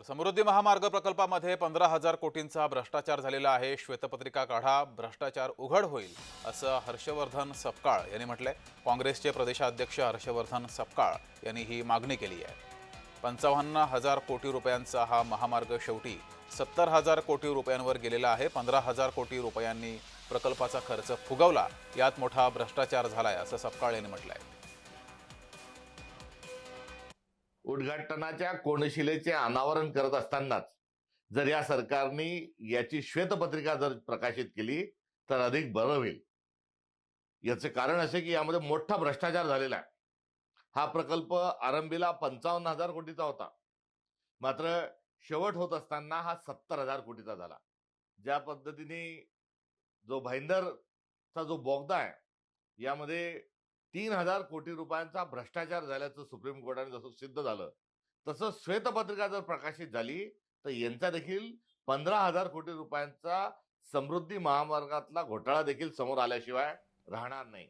तर समृद्धी महामार्ग प्रकल्पामध्ये पंधरा हजार कोटींचा भ्रष्टाचार झालेला आहे. श्वेतपत्रिका काढा भ्रष्टाचार उघड होईल असं हर्षवर्धन सपकाळ यांनी म्हटलंय. काँग्रेसचे प्रदेशाध्यक्ष हर्षवर्धन सपकाळ यांनी ही मागणी केली आहे. पंचावन्न हजार कोटी रुपयांचा हा महामार्ग शेवटी सत्तर हजार कोटी रुपयांवर गेलेला आहे. पंधरा हजार कोटी रुपयांनी प्रकल्पाचा खर्च फुगवला. यात मोठा भ्रष्टाचार झालाय असं सपकाळ यांनी म्हटलं आहे उद्घाटनाच्या कोनशिलेचे अनावरण करत असतानाच जर या सरकारने याची श्वेतपत्रिका जर प्रकाशित केली तर अधिक बरं होईल. याचे कारण असे की यामध्ये मोठा भ्रष्टाचार झालेला आहे. हा प्रकल्प आरंभीला पंचावन्न हजार कोटीचा होता. मात्र शेवट होत असताना हा सत्तर हजार कोटीचा झाला. ज्या पद्धतीने जो भाईंदरचा जो बोगदा आहे यामध्ये तीन हजार कोटी रुपयांचा भ्रष्टाचार झाल्याचं सुप्रीम कोर्टाने जसं सिद्ध झालं तसं श्वेतपत्रिका जर प्रकाशित झाली तर यांचा देखील पंधरा हजार कोटी रुपयांचा समृद्धी महामार्गातला घोटाळा देखील समोर आल्याशिवाय राहणार नाही.